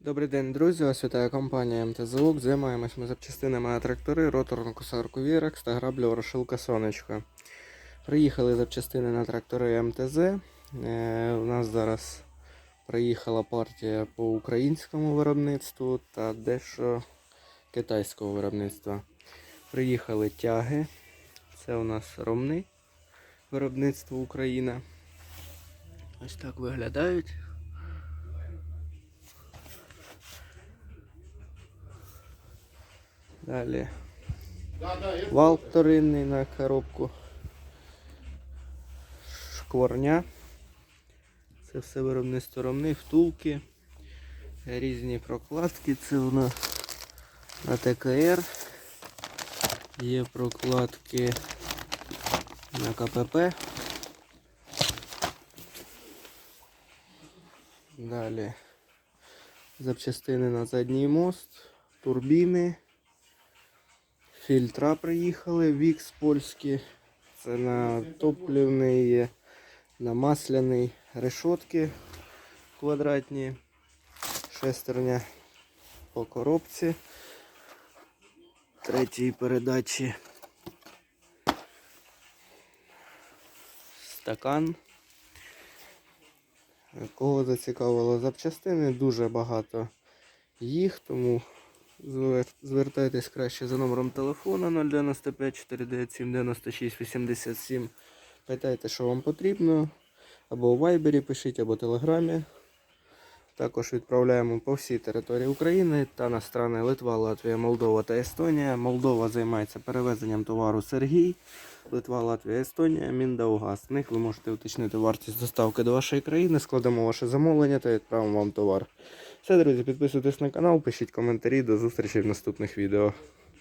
Добрий день, друзі! Вас вітає компанія МТЗУК. Займаємось ми запчастинами на трактори, роторну косарку Вірекс та граблю Ворошилка Сонечко. Приїхали запчастини на трактори МТЗ. Е, у нас зараз приїхала партія по українському виробництву та дещо китайського виробництва. Приїхали тяги. Це у нас ромни виробництво Україна. Ось так виглядають. Далі. Вал вторинний на коробку. Шкворня. Це все виробництво ромни, втулки, різні прокладки. Це у нас на ТКР. Є прокладки на КПП. Далі запчастини на задній мост, турбіни. Фільтра приїхали, Вікс польські. Це на топливний, є, на масляний решотки квадратні, шестерня по коробці. Третій передачі. Стакан. Кого зацікавило запчастини, дуже багато їх, тому Звертайтесь краще за номером телефона 095 497 96 87. Питайте, що вам потрібно. Або у Вайбері пишіть, або Телеграмі. Також відправляємо по всій території України та на страни Литва, Латвія, Молдова та Естонія. Молдова займається перевезенням товару Сергій. Литва, Латвія, Естонія, Міндаугаз. В них ви можете уточнити вартість доставки до вашої країни, складемо ваше замовлення та відправимо вам товар. Все, друзі, підписуйтесь на канал, пишіть коментарі. До зустрічі в наступних відео.